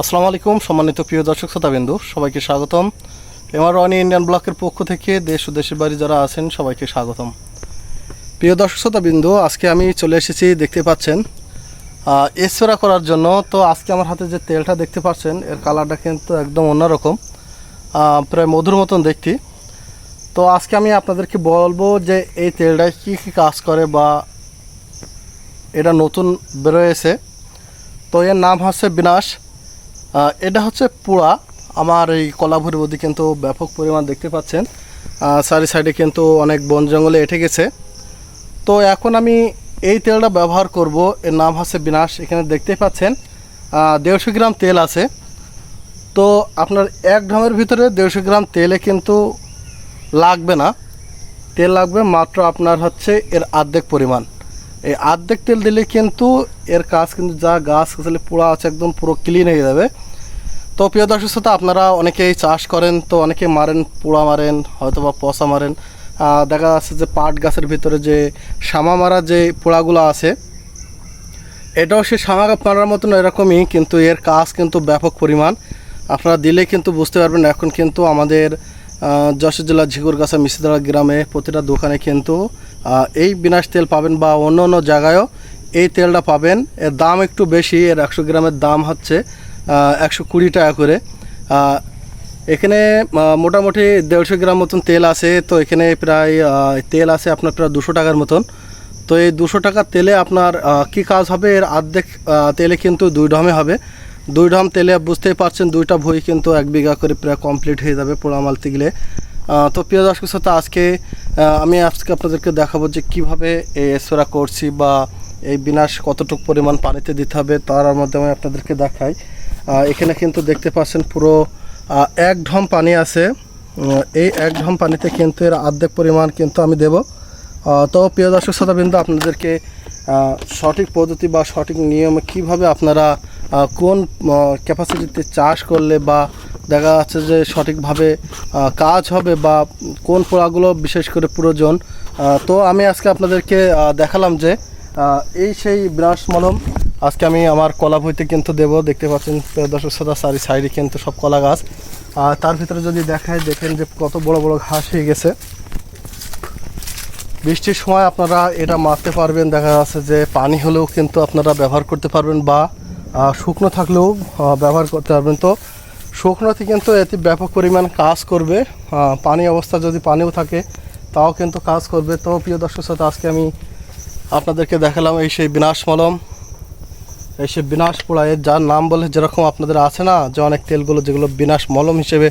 আসসালামু আলাইকুম, সম্মানিত প্রিয় দর্শক শ্রোতাবিন্দু, সবাইকে স্বাগতম। এমআর ওয়ানি ইন্ডিয়ান ব্লকের পক্ষ থেকে দেশ ও দেশের বাড়ি যারা আছেন, সবাইকে স্বাগতম। প্রিয় দর্শক শ্রোতাবিন্দু, আজকে আমি চলে এসেছি, দেখতে পাচ্ছেন স্প্রে করার জন্য। তো আজকে আমার হাতে যে তেলটা দেখতে পাচ্ছেন, এর কালারটা কিন্তু একদম অন্যরকম প্রায় মধুর মতন দেখতে। তো আজকে আমি আপনাদেরকে বলব যে এই তেলটায় কী কী কাজ করে বা এটা নতুন বেরোয়েছে তো এর নাম হচ্ছে বিনাশ। এটা হচ্ছে পুরা আমার এই কলাভুরির মধ্যে কিন্তু ব্যাপক পরিমাণ দেখতে পাচ্ছেন। চারি সাইডে কিন্তু অনেক বন জঙ্গলে এঠে গেছে। তো এখন আমি এই তেলটা ব্যবহার করব। এর নাম হচ্ছে বিনাশ। এখানে দেখতেই পাচ্ছেন দেড়শো গ্রাম তেল আছে। তো আপনার এক ড্রামের ভিতরে দেড়শো গ্রাম তেলে কিন্তু লাগবে না। তেল লাগবে মাত্র আপনার হচ্ছে এর অর্ধেক পরিমাণ। এই আর্ধেক তেল দিলে কিন্তু এর কাজ কিন্তু যা গাছ গাছালি পুরো আছে একদম পুরো ক্লিন হয়ে যাবে। তো প্রিয় দর্শক শ্রোতা, আপনারা অনেকেই চাষ করেন, তো অনেকে মারেন, পোড়া মারেন হয়তো বা পচা মারেন। দেখা যাচ্ছে যে পাট গাছের ভিতরে যে শামা মারা যে পোড়াগুলো আছে, এটাও সে শামা মারার মতন এরকমই, কিন্তু এর কাজ কিন্তু ব্যাপক পরিমাণ। আপনারা দিলে কিন্তু বুঝতে পারবেন, এখন কিন্তু আমাদের যশোর জেলার ঝিগুরগাছা মিশিদারা গ্রামে প্রতিটা দোকানে কিন্তু এই বিনাশ তেল পাবেন বা অন্য অন্য জায়গায়ও এই তেলটা পাবেন। এর দাম একটু বেশি এর একশো গ্রামের দাম হচ্ছে একশো কুড়ি টাকা করে। এখানে মোটামুটি দেড়শো গ্রাম মতন তেল আছে তো এখানে প্রায় তেল আছে আপনার প্রায় দুশো টাকার মতন। তো এই দুশো টাকার তেলে আপনার কি কাজ হবে? এর অর্ধেক আহ, তেলে কিন্তু দুই ঢমে হবে। দুই ঢম তেলে বুঝতেই পারছেন দুইটা ভই কিন্তু এক বিঘা করে প্রায় কমপ্লিট হয়ে যাবে পোড়া মাল তিগলে। তো প্রিয় দর্শক শ্রোতা, আজকে আমি আজকে আপনাদেরকে দেখাবো যে কীভাবে এই স্প্রে করছি বা এই বিনাশ কতটুকু পরিমাণ পানিতে দিতে হবে, তার মধ্যে আমি আপনাদেরকে দেখাই। এখানে কিন্তু দেখতে পাচ্ছেন পুরো এক ঢম পানি আছে। এই এক ঢম পানিতে কিন্তু এর অর্ধেক পরিমাণ কিন্তু আমি দেব। তো প্রিয় দর্শক শ্রোতাবৃন্দ, আপনাদেরকে সঠিক পদ্ধতি বা সঠিক নিয়মে কীভাবে আপনারা কোন ক্যাপাসিটিতে চাষ করলে বা দেখা যাচ্ছে যে সঠিকভাবে কাজ হবে বা কোন পোড়াগুলো বিশেষ করে প্রয়োজন তো আমি আজকে আপনাদেরকে দেখালাম যে এই সেই ব্রাশ মলম আজকে আমি আমার কলা বইতে কিন্তু দেবো। দেখতে পাচ্ছেন দর্শক শ্রোতা, চারি সাইডে কিন্তু সব কলা গাছ। আর তার ভিতরে যদি দেখায় দেখেন যে কত বড় বড় ঘাস হয়ে গেছে। বৃষ্টির সময় আপনারা এটা মারতে পারবেন, দেখা যাচ্ছে যে পানি হলেও কিন্তু আপনারা ব্যবহার করতে পারবেন বা শুকনো থাকলেও ব্যবহার করতে পারবেন। তো শুকনোতে কিন্তু এতে ব্যাপক পরিমাণ কাজ করবে। পানি অবস্থা যদি পানিও থাকে, তাও কিন্তু কাজ করবে। তো প্রিয় দর্শক সাথে আজকে আমি আপনাদেরকে দেখালাম এই সেই বিনাশ মলম। এই সেই বিনাশ পোড়ায় যার নাম বলে যেরকম আপনাদের আছে না, যে অনেক তেলগুলো যেগুলো বিনাশ মলম হিসেবে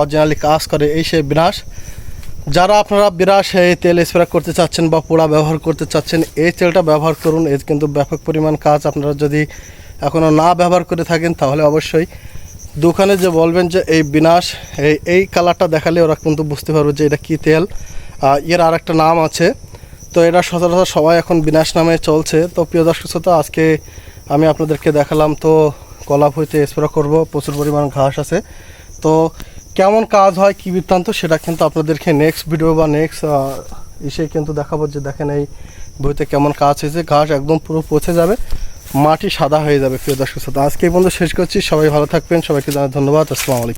অরিজিনালি কাজ করে, এই সেই বিনাশ। যারা আপনারা বিরাস এই তেল স্প্রে করতে চাচ্ছেন বা পোড়া ব্যবহার করতে চাচ্ছেন, এই তেলটা ব্যবহার করুন। এর কিন্তু ব্যাপক পরিমাণ কাজ আপনারা যদি এখনও না ব্যবহার করে থাকেন, তাহলে অবশ্যই দোকানে যে বলবেন যে এই বিনাশ, এই এই কালারটা দেখালে ওরা কিন্তু বুঝতে পারবে যে এটা কী তেল। এর আর একটা নাম আছে, তো এটা সচরাচর সবাই এখন বিনাশ নামে চলছে। তো প্রিয় দর্শক শ্রোতা, আজকে আমি আপনাদেরকে দেখালাম, তো কলাপ হইতে স্প্রে করব, প্রচুর পরিমাণ ঘাস আছে। তো কেমন কাজ হয়, কী বৃত্তান্ত, সেটা কিন্তু আপনাদেরকে নেক্সট ভিডিও বা নেক্সট এসে কিন্তু দেখাবো যে দেখেন এই বইতে কেমন কাজ হয়েছে। ঘাস একদম পুরো পচে যাবে। মাটি সাদা হয়ে যাবে, প্রিয় দর্শক শ্রোতা। আজকে এই পর্যন্ত শেষ করছি। সবাই ভালো থাকবেন। সবাইকে জানাই ধন্যবাদ। আসসালামু আলাইকুম।